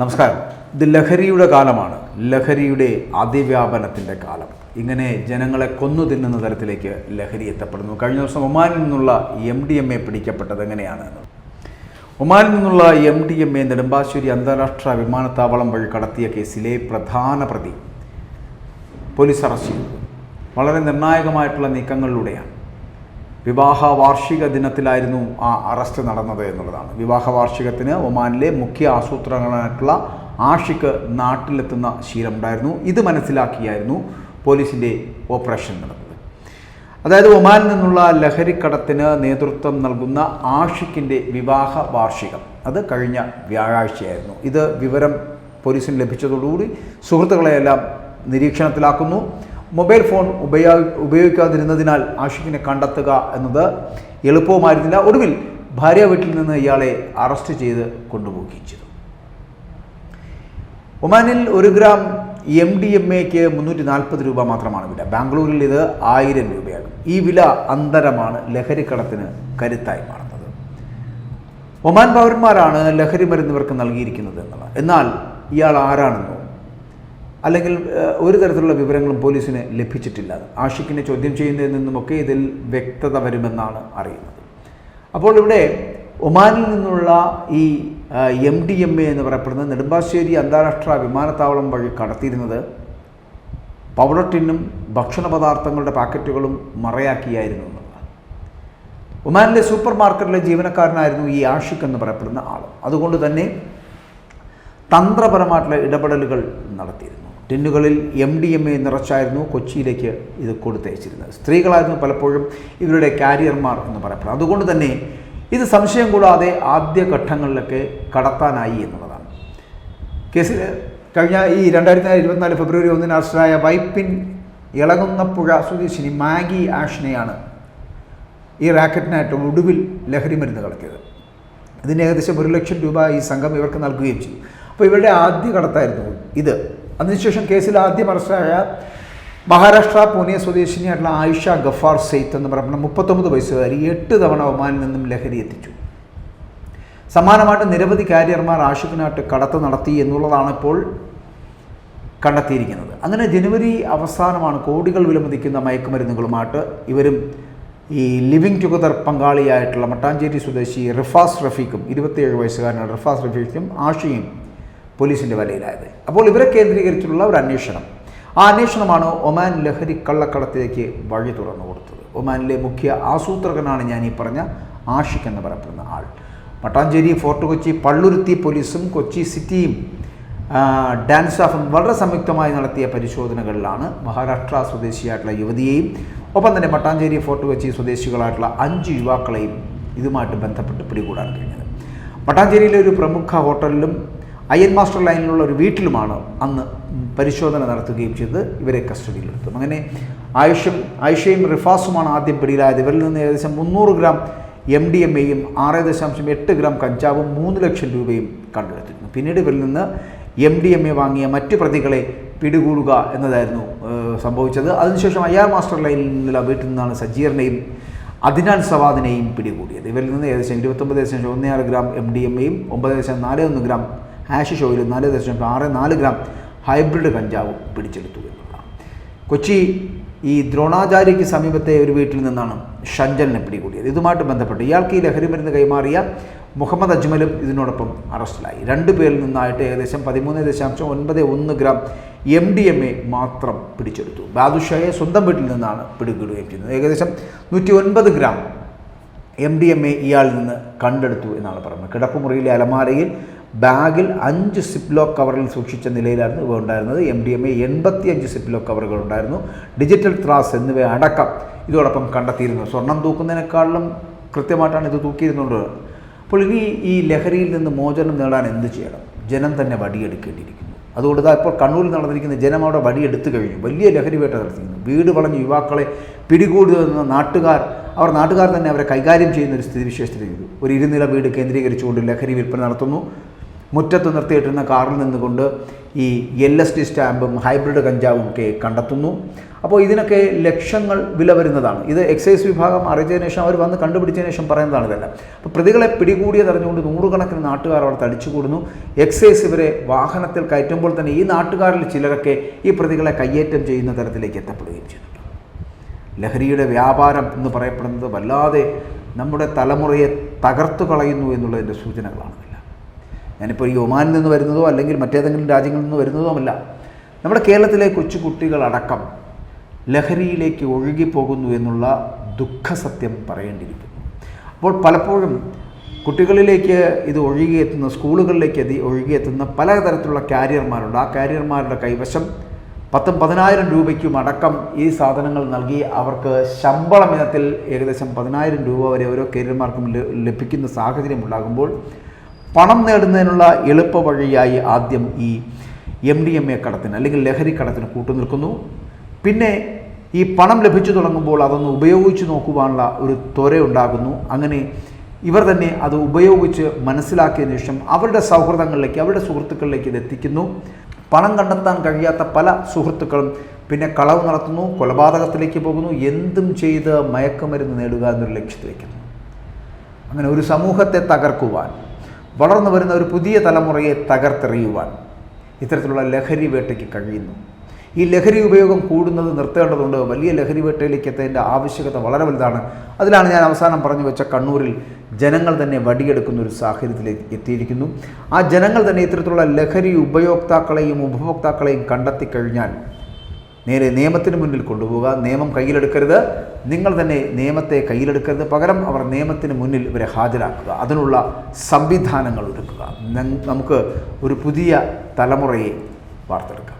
നമസ്കാരം. ഇത് ലഹരിയുടെ കാലമാണ്. ലഹരിയുടെ അതിവ്യാപനത്തിന്റെ കാലം. ഇങ്ങനെ ജനങ്ങളെ കൊന്നു തിന്നുന്ന തരത്തിലേക്ക് ലഹരി എത്തപ്പെടുന്നു. കഴിഞ്ഞ ദിവസം ഒമാനിൽ നിന്നുള്ള എം ഡി എം എ പിടിക്കപ്പെട്ടത് എങ്ങനെയാണ്? ഒമാനിൽ നിന്നുള്ള M D M A Nedumbassery അന്താരാഷ്ട്ര വിമാനത്താവളം വഴി കടത്തിയ കേസിലെ പ്രധാന പ്രതി പോലീസ് അറസ്റ്റ് ചെയ്തു. വളരെ നിർണായകമായിട്ടുള്ള നീക്കങ്ങളിലൂടെയാണ്. വിവാഹ വാർഷിക ദിനത്തിലായിരുന്നു ആ അറസ്റ്റ് നടന്നത് എന്നുള്ളതാണ്. വിവാഹ വാർഷികത്തിന് ഒമാനിലെ മുഖ്യ ആസൂത്രകനായിട്ടുള്ള ആഷിക്ക് നാട്ടിലെത്തുന്ന ശീലമുണ്ടായിരുന്നു. ഇത് മനസ്സിലാക്കിയായിരുന്നു പോലീസിന്റെ ഓപ്പറേഷൻ നടന്നത്. അതായത് ഒമാനിൽ നിന്നുള്ള ലഹരിക്കടത്തിന് നേതൃത്വം നൽകുന്ന ആഷിക്കിന്റെ വിവാഹ വാർഷികം അത് കഴിഞ്ഞ വ്യാഴാഴ്ചയായിരുന്നു. ഇത് വിവരം പോലീസിന് ലഭിച്ചതോടുകൂടി സുഹൃത്തുക്കളെയെല്ലാം നിരീക്ഷണത്തിലാക്കുന്നു. മൊബൈൽ ഫോൺ ഉപയോഗ ഉപയോഗിക്കാതിരുന്നതിനാൽ ആഷിഖിനെ കണ്ടെത്തുക എന്നത് എളുപ്പവുമായിരുന്നില്ല. ഒടുവിൽ ഭാര്യ വീട്ടിൽ നിന്ന് ഇയാളെ അറസ്റ്റ് ചെയ്ത് കൊണ്ടുപോവുകയും ചെയ്തു. ഒമാനിൽ ഒരു ഗ്രാം എം ഡി എം എക്ക് മുന്നൂറ്റി നാൽപ്പത് രൂപ മാത്രമാണ് വില. ബാംഗ്ലൂരിൽ ഇത് ആയിരം രൂപയാണ് ഈ വില അന്തരമാണ് ലഹരിക്കടത്തിന് കരുത്തായി മാറുന്നത്. ഒമാൻ പൗരന്മാരാണ് ലഹരി മരുന്നിവർക്ക് നൽകിയിരിക്കുന്നത് എന്നുള്ളത്. എന്നാൽ ഇയാൾ ആരാണെന്നോ അല്ലെങ്കിൽ ഒരു തരത്തിലുള്ള വിവരങ്ങളും പോലീസിന് ലഭിച്ചിട്ടില്ല. ആഷിഖിനെ ചോദ്യം ചെയ്യുന്നതിൽ നിന്നുമൊക്കെ ഇതിൽ വ്യക്തത വരുമെന്നാണ് അറിയുന്നത്. അപ്പോൾ ഇവിടെ ഒമാനിൽ നിന്നുള്ള ഈ എം ഡി എം എ എന്ന് പറയപ്പെടുന്ന നെടുമ്പാശ്ശേരി അന്താരാഷ്ട്ര വിമാനത്താവളം വഴി കടത്തിയിരുന്നത് പൗഡർ ഭക്ഷണ പദാർത്ഥങ്ങളുടെ പാക്കറ്റുകളും മറയാക്കിയായിരുന്നു ഒമാനിലെ സൂപ്പർ മാർക്കറ്റിലെ ജീവനക്കാരനായിരുന്നു ഈ ആഷിഖ് എന്ന് പറയപ്പെടുന്ന ആൾ അതുകൊണ്ട് തന്നെ തന്ത്രപരമായിട്ടുള്ള ഇടപെടലുകൾ നടത്തിയിരുന്നു. ടിന്നുകളിൽ എം ഡി എം എ നിറച്ചായിരുന്നു കൊച്ചിയിലേക്ക് ഇത് കൊടുത്തയച്ചിരുന്നത്. സ്ത്രീകളായിരുന്നു പലപ്പോഴും ഇവരുടെ കാരിയർമാർ എന്ന് പറയപ്പെടുന്നത്. അതുകൊണ്ട് തന്നെ ഇത് സംശയം കൂടാതെ ആദ്യ ഘട്ടങ്ങളിലൊക്കെ കടത്താനായി എന്നുള്ളതാണ്. കേസിൽ കഴിഞ്ഞ ഈ രണ്ടായിരത്തി ഇരുപത്തിനാല് ഫെബ്രുവരി ഒന്നിന് അറസ്റ്റിലായ വൈപ്പിൻ ഇളകുന്നപ്പുഴ സ്വദേശിനി മാഗി ആഷിനെയാണ് ഈ റാക്കറ്റിനായിട്ട് ഒടുവിൽ ലഹരി മരുന്ന് കളിക്കിയത് ഇതിന് ഏകദേശം ഒരു ലക്ഷം രൂപ ഈ സംഘം ഇവർക്ക് നൽകുകയും ചെയ്തു. അപ്പോൾ ഇവരുടെ ആദ്യ കടത്തായിരുന്നു ഇത്. അതിനുശേഷം കേസിൽ ആദ്യം അറസ്റ്റായ മഹാരാഷ്ട്ര പൂനെ സ്വദേശിനിയായിട്ടുള്ള ആയിഷ ഗഫാർ സെയ്ത്ത് എന്ന് പറയുന്ന മുപ്പത്തൊമ്പത് വയസ്സുകാരി എട്ട് തവണ ഒമാനിൽ നിന്നും ലഹരി എത്തിച്ചു. സമാനമായിട്ട് നിരവധി കാരിയർമാർ ആഷിഖിനായിട്ട് കടത്ത് നടത്തി എന്നുള്ളതാണ് ഇപ്പോൾ കണ്ടെത്തിയിരിക്കുന്നത്. അങ്ങനെ ജനുവരി അവസാനമാണ് കോടികൾ വിലമതിക്കുന്ന മയക്കുമരുന്നുകളുമായിട്ട് ഇവരും ഈ ലിവിങ് ടുഗദർ പങ്കാളിയായിട്ടുള്ള മട്ടാഞ്ചേരി സ്വദേശി റിഫാസ് റഫീഖും ഇരുപത്തിയേഴ് വയസ്സുകാരനാണ് റിഫാസ് റഫീഖും ആഷിയും പോലീസിന്റെ വലയിലായത്. അപ്പോൾ ഇവരെ കേന്ദ്രീകരിച്ചുള്ള ഒരു അന്വേഷണം. ആ അന്വേഷണമാണ് ഒമാൻ ലഹരി കള്ളക്കടത്തിലേക്ക് വഴി തുറന്നു കൊടുത്തത്. ഒമാനിലെ മുഖ്യ ആസൂത്രകനാണ് ഞാൻ ഈ പറഞ്ഞ ആഷിഖ് എന്ന് പറയപ്പെടുന്ന ആൾ. മട്ടാഞ്ചേരി ഫോർട്ട് കൊച്ചി പള്ളുരുത്തി പോലീസും കൊച്ചി സിറ്റിയും ഡാൻസ് സ്റ്റാഫും വളരെ സംയുക്തമായി നടത്തിയ പരിശോധനകളിലാണ് മഹാരാഷ്ട്ര സ്വദേശിയായിട്ടുള്ള യുവതിയെയും ഒപ്പം തന്നെ മട്ടാഞ്ചേരി ഫോർട്ട് കൊച്ചി സ്വദേശികളായിട്ടുള്ള അഞ്ച് യുവാക്കളെയും ഇതുമായിട്ട് ബന്ധപ്പെട്ട് പിടികൂടാൻ കഴിഞ്ഞത്. മട്ടാഞ്ചേരിയിലെ ഒരു പ്രമുഖ ഹോട്ടലിലും അയ്യൻ മാസ്റ്റർ ലൈനിലുള്ള ഒരു വീട്ടിലുമാണ് അന്ന് പരിശോധന നടത്തുകയും ചെയ്ത് ഇവരെ കസ്റ്റഡിയിലെടുത്തു. അങ്ങനെ ആയിഷും ആയിഷയും റിഫാസുമാണ് ആദ്യം പിടിയിലായത്. ഇവരിൽ നിന്ന് ഏകദേശം മുന്നൂറ് ഗ്രാം എം ഡി എം എയും ആറ് ദശാംശം എട്ട് ഗ്രാം കഞ്ചാവും മൂന്ന് ലക്ഷം രൂപയും കണ്ടെടുത്തിരുന്നു. പിന്നീട് ഇവരിൽ നിന്ന് എം ഡി എം എ വാങ്ങിയ മറ്റ് പ്രതികളെ പിടികൂടുക എന്നതായിരുന്നു സംഭവിച്ചത്. അതിനുശേഷം അയ്യാർ മാസ്റ്റർ ലൈനിൽ നിന്നുള്ള വീട്ടിൽ നിന്നാണ് സജീറിനെയും അദിനാൻ സവാദിനെയും പിടികൂടിയത്. ഇവരിൽ നിന്ന് ഏകദേശം ഇരുപത്തൊമ്പത് ദശാംശം ഒന്ന് ആറ് ഗ്രാം എം ഡി എം എയും ഒമ്പത് ദശാംശം നാല് ഒന്ന് ഗ്രാം ഹാഷിഷ് ഓയിൽ നാല് ദശാംശം ആറ് നാല് ഗ്രാം ഹൈബ്രിഡ് കഞ്ചാവ് പിടിച്ചെടുത്തു എന്നുള്ളതാണ് കൊച്ചി ഈ ദ്രോണാചാര്യയ്ക്ക് സമീപത്തെ ഒരു വീട്ടിൽ നിന്നാണ് ഷഞ്ചലിനെ പിടികൂടിയത്. ഇതുമായിട്ട് ബന്ധപ്പെട്ട് ഇയാൾക്ക് ഈ ലഹരി മരുന്ന് കൈമാറിയ മുഹമ്മദ് അജ്മലും ഇതിനോടൊപ്പം അറസ്റ്റിലായി. രണ്ട് പേരിൽ നിന്നായിട്ട് ഏകദേശം പതിമൂന്ന് ദശാംശം ഒൻപത് ഒന്ന് gram M D M A മാത്രം പിടിച്ചെടുത്തു. ബാദുഷായെ സ്വന്തം വീട്ടിൽ നിന്നാണ് പിടികൂടുകയും ചെയ്യുന്നത്. ഏകദേശം നൂറ്റി ഒൻപത് gram M D M A ഇയാളിൽ നിന്ന് കണ്ടെടുത്തു എന്നാണ് പറയുന്നത് കിടപ്പുമുറിയിലെ അലമാരയിൽ ബാഗിൽ അഞ്ച് സിപ്ലോ കവറിൽ സൂക്ഷിച്ച നിലയിലായിരുന്നു ഇവ ഉണ്ടായിരുന്നത്. എം ഡി എം എ എൺപത്തിയഞ്ച് സിപ്ലോ കവറുകൾ ഉണ്ടായിരുന്നു. ഡിജിറ്റൽ ത്രാസ് എന്നിവ അടക്കം ഇതോടൊപ്പം കണ്ടെത്തിയിരുന്നു. സ്വർണം തൂക്കുന്നതിനേക്കാളും കൃത്യമായിട്ടാണ് ഇത് തൂക്കിയിരുന്നുള്ളത് അപ്പോൾ ഇനി ഈ ലഹരിയിൽ നിന്ന് മോചനം നേടാൻ എന്ത് ചെയ്യണം? ജനം തന്നെ വടിയെടുക്കേണ്ടിയിരിക്കുന്നു. അതുകൊണ്ട് ഇതാ ഇപ്പോൾ കണ്ണൂരിൽ നടന്നിരിക്കുന്ന ജനം അവിടെ വടിയെടുത്തു കഴിഞ്ഞു. വലിയ ലഹരി വേട്ട നടത്തിയിരുന്നു. വീട് വളഞ്ഞ് യുവാക്കളെ പിടികൂടുന്ന നാട്ടുകാർ അവർ നാട്ടുകാർ തന്നെ അവരെ കൈകാര്യം ചെയ്യുന്ന ഒരു സ്ഥിതിവിശേഷത്തിൽ ചെയ്തു. ഒരു ഇരുനില വീട് കേന്ദ്രീകരിച്ചുകൊണ്ട് ലഹരി വിൽപ്പന നടത്തുന്നു. മുറ്റത്ത് നിർത്തിയിട്ടിരുന്ന കാറിൽ നിന്നുകൊണ്ട് ഈ എൽ എസ് ടി സ്റ്റാമ്പും ഹൈബ്രിഡ് കഞ്ചാവും ഒക്കെ കണ്ടെത്തുന്നു. അപ്പോൾ ഇതിനൊക്കെ ലക്ഷങ്ങൾ വില വരുന്നതാണ്. ഇത് എക്സൈസ് വിഭാഗം അറിയിച്ചതിന് ശേഷം അവർ വന്ന് കണ്ടുപിടിച്ചതിന് ശേഷം പറയുന്നതാണ് ഇതെല്ലാം. അപ്പോൾ പ്രതികളെ പിടികൂടിയതറിഞ്ഞുകൊണ്ട് നൂറുകണക്കിന് നാട്ടുകാർ അവിടെ തടിച്ചുകൂടുന്നു. എക്സൈസ് ഇവരെ വാഹനത്തിൽ കയറ്റുമ്പോൾ തന്നെ ഈ നാട്ടുകാരിൽ ചിലരൊക്കെ ഈ പ്രതികളെ കയ്യേറ്റം ചെയ്യുന്ന തരത്തിലേക്ക് എത്തപ്പെടുകയും ചെയ്യുന്നുണ്ട്. ലഹരിയുടെ വ്യാപാരം എന്ന് പറയപ്പെടുന്നത് വല്ലാതെ നമ്മുടെ തലമുറയെ തകർത്തു കളയുന്നു എന്നുള്ളതിന്റെ സൂചനകളാണ്. ഞാനിപ്പോൾ ഈ ഒമാനിൽ നിന്ന് വരുന്നതോ അല്ലെങ്കിൽ മറ്റേതെങ്കിലും രാജ്യങ്ങളിൽ നിന്ന് വരുന്നതോ അല്ല. നമ്മുടെ കേരളത്തിലെ കൊച്ചു കുട്ടികളടക്കം ലഹരിയിലേക്ക് ഒഴുകിപ്പോകുന്നു എന്നുള്ള ദുഃഖസത്യം പറയേണ്ടിയിരിക്കുന്നു. അപ്പോൾ പലപ്പോഴും കുട്ടികളിലേക്ക് ഇത് ഒഴുകിയെത്തുന്ന സ്കൂളുകളിലേക്ക് എത്തി ഒഴുകിയെത്തുന്ന പലതരത്തിലുള്ള കാരിയർമാരുണ്ട്. ആ കാരിയർമാരുടെ കൈവശം പത്തും പതിനായിരം രൂപയ്ക്കും അടക്കം ഈ സാധനങ്ങൾ നൽകി അവർക്ക് ശമ്പളം ഇനത്തിൽ ഏകദേശം പതിനായിരം രൂപ വരെ ഓരോ കരിയർമാർക്കും ലഭിക്കുന്ന സാഹചര്യം ഉണ്ടാകുമ്പോൾ പണം നേടുന്നതിനുള്ള എളുപ്പ വഴിയായി ആദ്യം ഈ എം ഡി എം എ കടത്തിന് അല്ലെങ്കിൽ ലഹരി കടത്തിന് കൂട്ടുനിൽക്കുന്നു. പിന്നെ ഈ പണം ലഭിച്ചു തുടങ്ങുമ്പോൾ അതൊന്ന് ഉപയോഗിച്ച് നോക്കുവാനുള്ള ഒരു ത്വര ഉണ്ടാകുന്നു അങ്ങനെ ഇവർ തന്നെ അത് ഉപയോഗിച്ച് മനസ്സിലാക്കിയ ശേഷം അവരുടെ സൗഹൃദങ്ങളിലേക്ക് അവരുടെ സുഹൃത്തുക്കളിലേക്ക് ഇത് എത്തിക്കുന്നു. പണം കണ്ടെത്താൻ കഴിയാത്ത പല സുഹൃത്തുക്കളും പിന്നെ കളവ് നടത്തുന്നു കൊലപാതകത്തിലേക്ക് പോകുന്നു എന്തും ചെയ്ത് മയക്കുമരുന്ന് നേടുക എന്നൊരു ലക്ഷ്യത്തിലേക്കുന്നു അങ്ങനെ ഒരു സമൂഹത്തെ തകർക്കുവാൻ വളർന്നു വരുന്ന ഒരു പുതിയ തലമുറയെ തകർത്തെറിയുവാൻ ഇത്തരത്തിലുള്ള ലഹരി വേട്ടയ്ക്ക് കഴിയുന്നു. ഈ ലഹരി ഉപയോഗം കൂടുന്നത് നിർത്തേണ്ടതുണ്ട്. വലിയ ലഹരി വേട്ടയിലേക്ക് എത്തേന്റെ ആവശ്യകത വളരെ വലുതാണ്. അതിലാണ് ഞാൻ അവസാനം പറഞ്ഞു വെച്ച കണ്ണൂരിൽ ജനങ്ങൾ തന്നെ വടിയെടുക്കുന്ന ഒരു സാഹചര്യത്തിലേക്ക് എത്തിയിരിക്കുന്നു. ആ ജനങ്ങൾ തന്നെ ഇത്തരത്തിലുള്ള ലഹരി ഉപയോക്താക്കളെയും ഉപഭോക്താക്കളെയും കണ്ടെത്തി കഴിഞ്ഞാൽ നേരെ നിയമത്തിന് മുന്നിൽ കൊണ്ടുപോവുക. നിയമം കയ്യിലെടുക്കരുത്. നിങ്ങൾ തന്നെ നിയമത്തെ കയ്യിലെടുക്കരുത്. പകരം അവർ നിയമത്തിന് മുന്നിൽ ഇവരെ ഹാജരാക്കുക. അതിനുള്ള സംവിധാനങ്ങൾ ഒരുക്കുക. നമുക്ക് ഒരു പുതിയ തലമുറയെ വാർത്തെടുക്കാം.